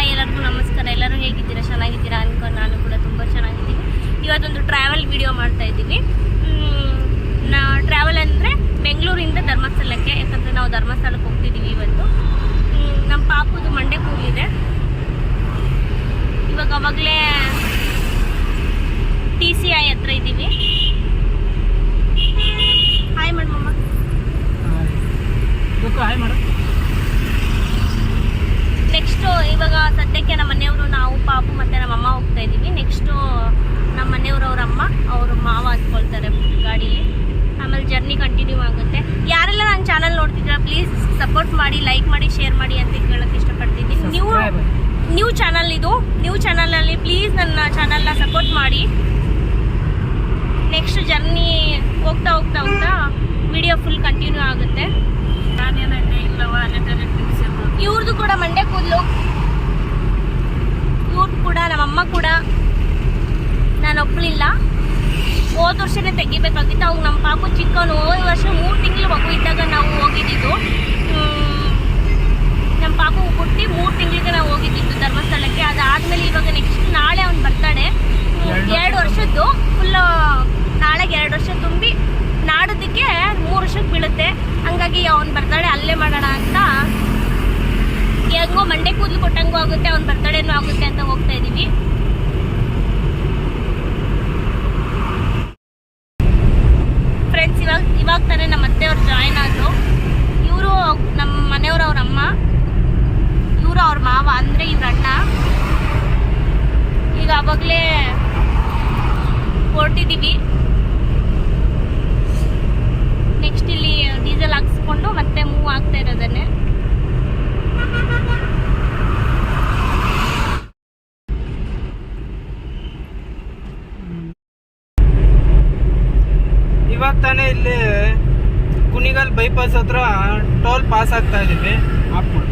Hi ಎಲ್ಲರಿಗೂ ನಮಸ್ಕಾರ. ಎಲ್ಲರೂ ಹೇಗಿದ್ದೀರಾ? ಚೆನ್ನಾಗಿದ್ದೀರಾ ಅನ್ಕೊಂಡು ನಾನು ಕೂಡ ತುಂಬ ಚೆನ್ನಾಗಿದ್ದೀನಿ. ಇವತ್ತೊಂದು ಟ್ರಾವೆಲ್ ವಿಡಿಯೋ ಮಾಡ್ತಾ ಇದ್ದೀವಿ. ನಾ ಟ್ರಾವೆಲ್ ಅಂದರೆ ಬೆಂಗಳೂರಿಂದ ಧರ್ಮಸ್ಥಳಕ್ಕೆ. ಯಾಕಂದರೆ ನಾವು ಧರ್ಮಸ್ಥಳಕ್ಕೆ ಹೋಗ್ತಿದ್ದೀವಿ ಇವತ್ತು. ನಮ್ಮ ಪಾಪದು ಮಂಡೆ ಕೂಗಿದೆ ಇವಾಗ ಅವಾಗಲೇ ಟಿ ಸಿ ಐ ಹತ್ರ ಇದ್ದೀವಿ. ಹಾಯ್ ಮೇಡಮಮ್ಮ. ಹಾಯ್ ಮೇಡಮ್ ನೆಕ್ಸ್ಟು ಇವಾಗ ಸದ್ಯಕ್ಕೆ ನಮ್ಮ ಮನೆಯವರು ನಾವು ಪಾಪು ಮತ್ತು ನಮ್ಮ ಅಮ್ಮ ಹೋಗ್ತಾ ಇದ್ದೀವಿ ನೆಕ್ಸ್ಟು ನಮ್ಮ ಮನೆಯವರು ಅವ್ರ ಅಮ್ಮ ಅವರು ಮಾವ ಅಂದ್ಕೊಳ್ತಾರೆ ಗಾಡೀಲಿ. ಆಮೇಲೆ ಜರ್ನಿ ಕಂಟಿನ್ಯೂ ಆಗುತ್ತೆ. ಯಾರೆಲ್ಲ ನನ್ನ ಚಾನಲ್ ನೋಡ್ತಿದ್ದೀರಾ ಪ್ಲೀಸ್ ಸಪೋರ್ಟ್ ಮಾಡಿ ಲೈಕ್ ಮಾಡಿ ಶೇರ್ ಮಾಡಿ ಅಂತ ಹೇಳೋಕ್ಕೆ ಇಷ್ಟಪಡ್ತೀನಿ. ನೀವು ನ್ಯೂ ಚಾನಲ್ ಇದು. ನ್ಯೂ ಚಾನಲಲ್ಲಿ ಪ್ಲೀಸ್ ನನ್ನ ಚಾನಲ್ನ ಸಪೋರ್ಟ್ ಮಾಡಿ. ನೆಕ್ಸ್ಟ್ ಜರ್ನಿ ಹೋಗ್ತಾ ಹೋಗ್ತಾ ಹೋಗ್ತಾ ವಿಡಿಯೋ ಫುಲ್ ಕಂಟಿನ್ಯೂ ಆಗುತ್ತೆ. ಇವ್ರದ್ದು ಕೂಡ ಮಂಡ್ಯ ಕೂದಲು. ಇವ್ರದ್ದು ಕೂಡ ನಮ್ಮಮ್ಮ ಕೂಡ. ನಾನು ಒಪ್ಪಲಿಲ್ಲ ಹೋದ ವರ್ಷನೇ ತೆಗಿಬೇಕಾಗಿತ್ತು ಅವಾಗ ನಮ್ಮ ಪಾಪು ಚಿಕ್ಕವನು ಹೋದ ವರ್ಷ ಮೂರು ತಿಂಗಳು ಮಗು ಇದ್ದಾಗ ನಾವು ಹೋಗಿದ್ದಿದ್ದು. ನಮ್ಮ ಪಾಪು ಹುಟ್ಟಿ ಮೂರು ತಿಂಗಳಿಗೆ ನಾವು ಹೋಗಿದ್ದಿದ್ದು ಧರ್ಮಸ್ಥಳಕ್ಕೆ. ಅದಾದಮೇಲೆ ಇವಾಗ ನೆಕ್ಸ್ಟ್ ನಾಳೆ ಅವ್ನು ಬರ್ತಾನೆ. ಎರಡು ವರ್ಷದ್ದು ಫುಲ್ ನಾಳೆಗೆ ಎರಡು ವರ್ಷ ತುಂಬಿ ನಾಡೋದಕ್ಕೆ ಮೂರು ವರ್ಷಕ್ಕೆ ಬೀಳುತ್ತೆ ಹಂಗಾಗಿ ಅವ್ನು ಬರ್ತಾಳೆ ಅಲ್ಲೇ ಮಾಡೋಣ ಅಂತ ಹೆಂಗೋ ಮಂಡೆ ಕೂದಲು ಕೊಟ್ಟಂಗೂ ಆಗುತ್ತೆ ಬರ್ತಡೇನೂ ಆಗುತ್ತೆ ಅಂತ ಹೋಗ್ತಾ ಇದ್ದೀವಿ. ಫ್ರೆಂಡ್ಸ್ ಇವಾಗ ಇವಾಗ ತಾನೇ ನಮ್ಮ ಅತ್ತೆಯವ್ರು ಜಾಯಿನ್ ಆದ್ರು. ಇವರು ನಮ್ಮ ಮನೆಯವ್ರು ಅವ್ರ ಅಮ್ಮ. ಇವರು ಅವ್ರ ಮಾವ, ಅಂದರೆ ಇವ್ರ ಅಣ್ಣ. ಈಗ ಅವಾಗಲೇ ಹೊರಟಿದ್ದೀವಿ ನೆಕ್ಸ್ಟ್ ಇಲ್ಲಿ ಡೀಸೆಲ್ ಹಾಕ್ಸ್ಕೊಂಡು ಮತ್ತೆ ಮೂವ್ ಆಗ್ತಾ ಇರೋದನ್ನೇ ಇವಾಗ ತಾನೇ ಇಲ್ಲಿ ಕುಣಿಗಲ್ ಬೈಪಾಸ್ ಹತ್ರ ಟೋಲ್ ಪಾಸ್ ಆಗ್ತಾ ಇದ್ದೀವಿ ಆಫ್ ಮಾಡು.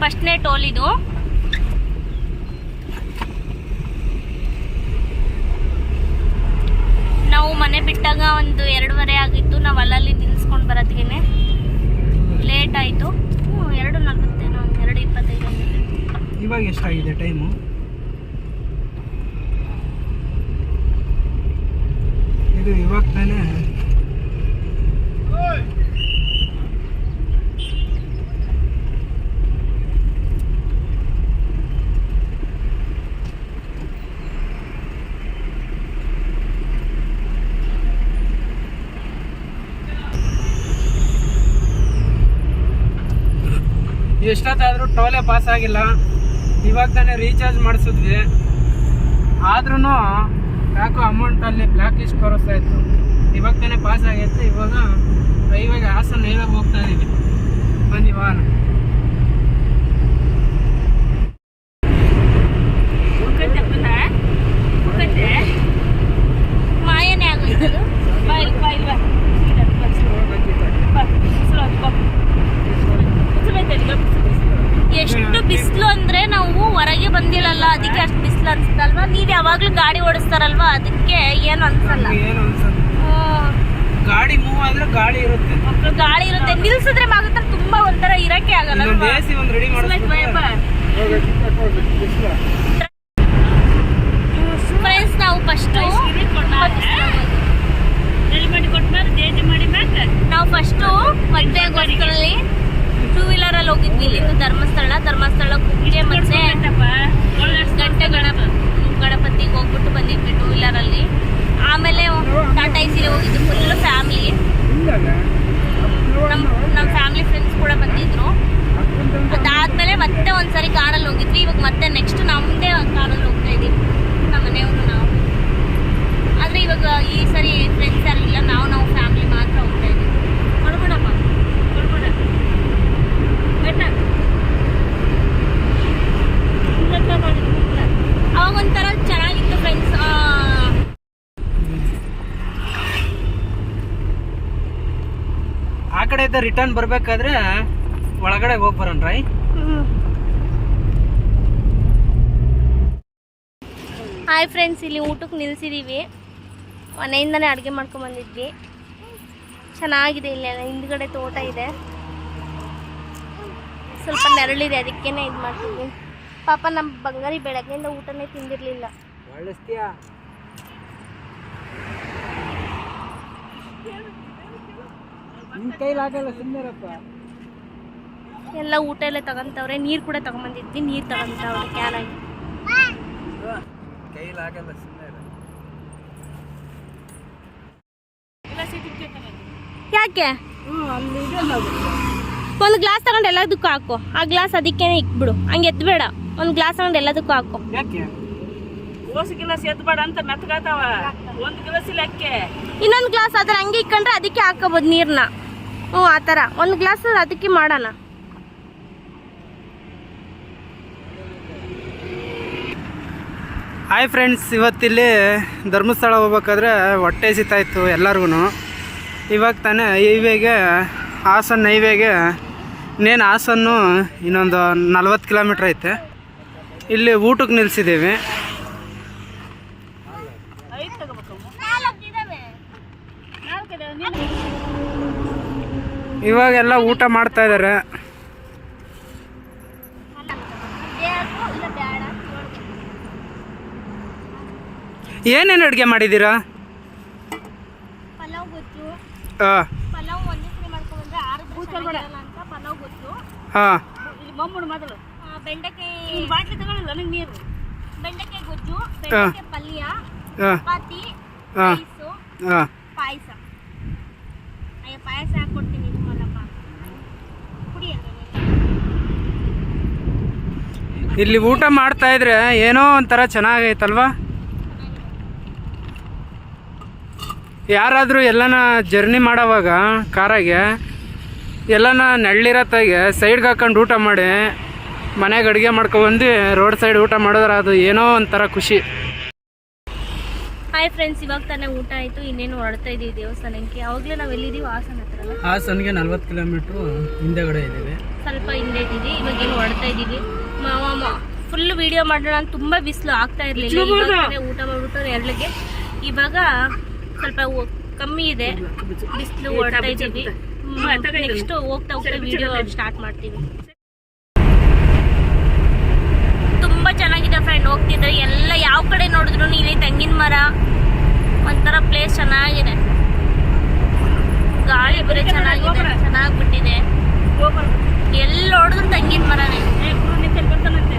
ಫಸ್ಟ್ನೇ ಟೋಲ್ ಇದು. ನಾವು ಮನೆ ಬಿಟ್ಟಾಗ ಒಂದು ಎರಡೂವರೆ ಆಗಿತ್ತು. ನಾವು ಅಲ್ಲಲ್ಲಿ ನಿಲ್ಸ್ಕೊಂಡು ಬರೋದ್ಗೇನೆ ಲೇಟ್ ಆಯಿತು. ಹ್ಞೂ ಎರಡು ನಲ್ವತ್ತೇನೋ ಎರಡು ಇಪ್ಪತ್ತೈದು. ಇವಾಗ ಎಷ್ಟಾಗಿದೆ ಟೈಮು ಇದು ಇವಾಗ ತಾನೇ. ಎಷ್ಟೊತ್ತಾದ್ರೂ ಟೋಲೆ ಪಾಸ್ ಆಗಿಲ್ಲ. ಇವಾಗ ತಾನೇ ರೀಚಾರ್ಜ್ ಮಾಡಿಸಿದ್ವಿ. ಆದ್ರೂ ಯಾಕೋ ಅಮೌಂಟಲ್ಲಿ ಬ್ಲ್ಯಾಕ್ ಲಿಸ್ಟ್ ತೋರಿಸ್ತಾ ಇತ್ತು. ಇವಾಗ ತಾನೇ ಪಾಸ್ ಆಗೈತೆ ಇವಾಗ ಹೈವೇಗೆ ಹಾಸನ ಹೈವೇಗೆ ಹೋಗ್ತಾ ಇದೀವಿ ಬನ್ನಿ ವಾಹನ ಮಾಯನೇ ಆಗೋಯ್ತು ಅದು. ಎಷ್ಟು ಬಿಸಿಲು ಅಂದ್ರೆ ನಾವು ಹೊರಗೆ ಬಂದಿಲ್ಲಲ್ಲ ಅದಕ್ಕೆ ಅಷ್ಟು ಬಿಸಿಲು ನೀವ್ ಯಾವಾಗ್ಲೂ ಗಾಡಿ ಓಡಿಸ್ತಾರಲ್ವಾ? ಅದಕ್ಕೆ ಏನು ಅನ್ಸಲ್ಲ. ಏನು ಅನ್ಸಲ್ಲ. ಗಾಡಿ ಮೂವ್ ಆದ್ರೆ ಗಾಡಿ ಇರುತ್ತೆ. ಗಾಳಿ ಇರುತ್ತೆ. ನಿಲ್ಸಿದ್ರೆ ಮಾತ್ರ ತುಂಬಾ ಒಂಥರ ಇರಕ್ಕೆ ಆಗಲ್ಲ ಸಿ ಒಂದು ರೆಡಿ ಫ್ರೆಂಡ್ಸ್ ನಾವು ಫಸ್ಟ್ ನಾವು ಫಸ್ಟು ಮದುವೆಗೋಸ್ಕರಲ್ಲಿ ಟೂ ವೀಲರಲ್ಲಿ ಹೋಗಿದ್ವಿ. ಇಲ್ಲಿಂದ ಧರ್ಮಸ್ಥಳ. ಧರ್ಮಸ್ಥಳ ಕುಕ್ಕೆ ಮತ್ತೆ ಗಂಟೆ ಗಣಪ ಗಣಪತಿಗೆ ಹೋಗ್ಬಿಟ್ಟು ಬಂದಿದ್ವಿ ಟೂ ವೀಲರಲ್ಲಿ ಆಮೇಲೆ ಟಾಟಾ ಐಸಿಲಿ ಹೋಗಿದ್ದು ಫುಲ್ ಫ್ಯಾಮಿಲಿ ನಮ್ಮ ನಮ್ಮ ಫ್ಯಾಮಿಲಿ ಫ್ರೆಂಡ್ಸ್ ಕೂಡ ಬಂದಿದ್ರು. ಅದಾದ್ಮೇಲೆ ಮತ್ತೆ ಒಂದ್ಸರಿ ಕಾರಲ್ಲಿ ಹೋಗಿದ್ವಿ. ಇವಾಗ ಮತ್ತೆ ನೆಕ್ಸ್ಟ್ ನಮ್ಮದೇ ಕಾರಲ್ಲಿ ಹೋಗ್ತಾ ಇದೀವಿ ನಮ್ಮ ಮನೆಯವರು ನಾವು. ಆದ್ರೆ ಇವಾಗ ಈ ಸರಿ ಫ್ರೆಂಡ್ಸ್ ಯಾರು ಇಲ್ಲ. ನಾವು ನಾವು ಫ್ಯಾಮಿಲಿ ಮಾತ್ರ ಹೋಗ್ತಾ ಇದೀವಿ ಕೊಡ್ಬಿಡಪ್ಪ ಕೊಡ್ಬಿಡ ಅವಾಗ ಒಂಥರ ಚೆನ್ನಾಗಿತ್ತು ಫ್ರೆಂಡ್ಸ್ ಕಡೆ ರಿಟರ್ನ್ ಬರ್ಬೇಕಾದ್ರೆ ಒಳಗಡೆ ಹೋಗಿ ಬರೋಣ ರೈ ಹಾಯ್ ಫ್ರೆಂಡ್ಸ್ ಇಲ್ಲಿ ಊಟಕ್ಕೆ ನಿಲ್ಸಿದ್ದೀವಿ ಮನೆಯಿಂದನೇ ಅಡುಗೆ ಮಾಡ್ಕೊಂಬಂದಿದ್ವಿ ಚೆನ್ನಾಗಿದೆ ಇಲ್ಲಿ ಹಿಂದ್ಗಡೆ ತೋಟ ಇದೆ. ಸ್ವಲ್ಪ ನೆರಳಿದೆ ಅದಕ್ಕೇನೆ ಇದು ಮಾಡ್ತೀವಿ ಪಾಪ ನಮ್ಮ ಬಂಗಾರಿ ಬೆಳಗ್ಗೆಯಿಂದ ಊಟನೇ ತಿಂದಿರಲಿಲ್ಲ ಒಳ್ಳೆಸ್ತೀಯಾ ನಿನ್ ಕೈಲಾಗಲ್ಲ ಸುಮ್ಮನೆರಪ್ಪ ಎಲ್ಲ ಊಟ ಎಲ್ಲ ತಗೊಂತವ್ರೆ ನೀರು ಕೂಡ ತಗೊಂಬಂದಿದ್ವಿ ನೀರು ತಗೊಂತವ್ರೆ ಕ್ಯಾನಾಗಿ ಕೈಲಾಗಲ್ಲ ಸುಮ್ಮನೆ ಯಾಕೆ? ಒಂದು ಗ್ಲಾಸ್ ತಗೊಂಡು ಎಲ್ಲದಕ್ಕೂ ಹಾಕು. ಆ ಗ್ಲಾಸ್ ಅದಕ್ಕೇನೆ ಇಕ್ಬಿಡು. ಹಂಗೆ ಎದ್ಬೇಡ ಒಂದು ಗ್ಲಾಸ್ ತಗೊಂಡು ಎಲ್ಲದಕ್ಕೂ ಹಾಕು. ಯಾಕೆ? ಓಸು ಗಿಲಾಸ್ ಎದ್ಬೇಡ ಅಂತ ಮೆತ್ಗಾತಾವ ಒಂದು ಗ್ಲಾಸ್ ಇಲ್ಲ ಇನ್ನೊಂದು ಗ್ಲಾಸ್ ಆದ್ರೆ ಹಂಗೆ ಇಕ್ಕಂಡ್ರೆ ಅದಕ್ಕೆ ಹಾಕೋಬೋದು ನೀರನ್ನ ಹ್ಞೂ ಆ ಥರ. ಒಂದು ಗ್ಲಾಸ್ ಅದಕ್ಕೆ ಮಾಡೋಣ. ಹಾಯ್ ಫ್ರೆಂಡ್ಸ್ ಇವತ್ತಿಲ್ಲಿ ಧರ್ಮಸ್ಥಳ ಹೋಗ್ಬೇಕಾದ್ರೆ ಹೊಟ್ಟೆ ಸಿತಾಯಿತ್ತು ಎಲ್ಲರಿಗೂ ಇವಾಗ ತಾನೇ ಹೈವೇಗೆ ಹಾಸನ್ ಹೈವೇಗೆ ಇನ್ನೇನು ಹಾಸನ್ನು ಇನ್ನೊಂದು ನಲ್ವತ್ತು ಕಿಲೋಮೀಟ್ರ್ ಐತೆ. ಇಲ್ಲಿ ಊಟಕ್ಕೆ ನಿಲ್ಲಿಸಿದ್ದೀವಿ ಇವಾಗೆಲ್ಲ ಊಟ ಮಾಡ್ತಾ ಇದ್ದಾರೆ ಏನೇನು ಅಡುಗೆ ಮಾಡಿದ್ದೀರಾ? ಹಾಂ. ಪಲಾವ್ ಪಾಯಸ. ಸರಿ ಇಲ್ಲಿ ಊಟ ಮಾಡ್ತಾ ಇದ್ರೆ ಏನೋ ಒಂಥರ ಚೆನ್ನಾಗೈತಲ್ವಾ? ಯಾರಾದರೂ ಎಲ್ಲನ ಜರ್ನಿ ಮಾಡೋವಾಗ ಕಾರಾಗೆ ಎಲ್ಲನ ನೆಳ್ಳಿರತ್ತಾಗೆ ಸೈಡ್ಗೆ ಹಾಕೊಂಡು ಊಟ ಮಾಡಿ ಮನೆಗೆ ಅಡುಗೆ ಮಾಡ್ಕೊಬಂದು ರೋಡ್ ಸೈಡ್ ಊಟ ಮಾಡಿದ್ರೆ ಅದು ಏನೋ ಒಂಥರ ಖುಷಿ. ಹಾಯ್ ಫ್ರೆಂಡ್ಸ್ ಇವಾಗ ತಾನೇ ಊಟ ಆಯಿತು. ಇನ್ನೇನು ಹೊರಡ್ತಾ ಇದ್ದೀವಿ ದೇವಸ್ಥಾನಕ್ಕೆ. ಅವಾಗಲೇ ನಾವು ಎಲ್ಲಿದ್ದೀವಿ? ಹಾಸನ ಹತ್ರ ಹಾಸನ್ಗೆ ನಲ್ವತ್ತು ಕಿಲೋಮೀಟ್ರು ಹಿಂದೆಗಡೆ ಇದ್ದೀವಿ. ಸ್ವಲ್ಪ ಹಿಂದೆ ಇದ್ದೀವಿ. ಇವಾಗ ಏನು ಹೊರಡ್ತಾ ಇದ್ದೀವಿ ಫುಲ್ ವಿಡಿಯೋ ಮಾಡೋಣ ಅಂತ ತುಂಬಾ ಬಿಸಿಲು ಆಗ್ತಾ ಇರ್ಲಿಲ್ಲ. ಊಟ ಮಾಡ್ಬಿಟ್ಟು ಎರಡ್ಲಿಗೆ ಇವಾಗ ಸ್ವಲ್ಪ ಕಮ್ಮಿ ಇದೆ. ಬಿಸಿಲು ಓಡ್ತಾ ಇದ್ದೀವಿ. ನೆಕ್ಸ್ಟ್ ಹೋಗ್ತಾ ಹೋಗ್ತಾ ವಿಡಿಯೋ ಸ್ಟಾರ್ಟ್ ಮಾಡ್ತೀವಿ. ತುಂಬಾ ಚೆನ್ನಾಗಿದೆ ಫ್ರೆಂಡ್ ಹೋಗ್ತಿದ್ರೆ ಎಲ್ಲ ಯಾವ ಕಡೆ ನೋಡಿದ್ರು ಇಲ್ಲಿ ತೆಂಗಿನ ಮರ? ಒಂಥರ ಪ್ಲೇಸ್ ಚೆನ್ನಾಗಿದೆ. ಗಾಳಿ ಬರೀ ಚೆನ್ನಾಗಿದೆ ಚೆನ್ನಾಗಿ ಬಿಟ್ಟಿದೆ. ಎಲ್ಲಿ ನೋಡಿದ್ರು ತೆಂಗಿನ ಮರನೇ ಏ ಗುರು ನಿಂತಲ್ಲಿ ಬರ್ತಾನಂತೆ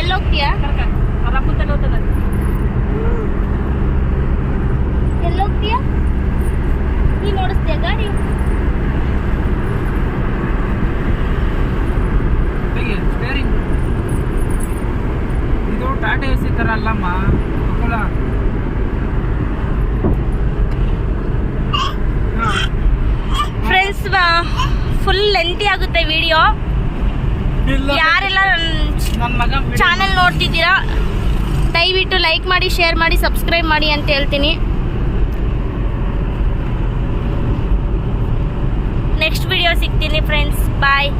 ಎಲ್ಲಿ ಹೋಗ್ತೀಯಾ ಕರ್ಕ ಅವ್ರ ಅಪ್ಪಂತಲ್ಲಿ ಹೋಗ್ತದ ಎಲ್ಲಿ ಹೋಗ್ತೀಯಾ ನೀ ನೋಡಿಸ್ತೀಯ ಗಾಡಿ ಇದು ಟಾಟಾ ಎ ಸಿ ಥರ ಅಲ್ಲಮ್ಮ ಮಕ್ಕಳ ಫ್ರೆಂಡ್ಸ್ ಫುಲ್ ಲೆಂತಿ ಆಗುತ್ತೆ ವಿಡಿಯೋ? ಯಾರೆಲ್ಲ ಚಾನೆಲ್ ನೋಡ್ತಿದ್ದೀರಾ ದಯವಿಟ್ಟು ಲೈಕ್ ಮಾಡಿ ಶೇರ್ ಮಾಡಿ ಸಬ್ಸ್ಕ್ರೈಬ್ ಮಾಡಿ ಅಂತ ಹೇಳ್ತೀನಿ. ನೆಕ್ಸ್ಟ್ ವಿಡಿಯೋ ಸಿಗ್ತೀನಿ ಫ್ರೆಂಡ್ಸ್ ಬಾಯ್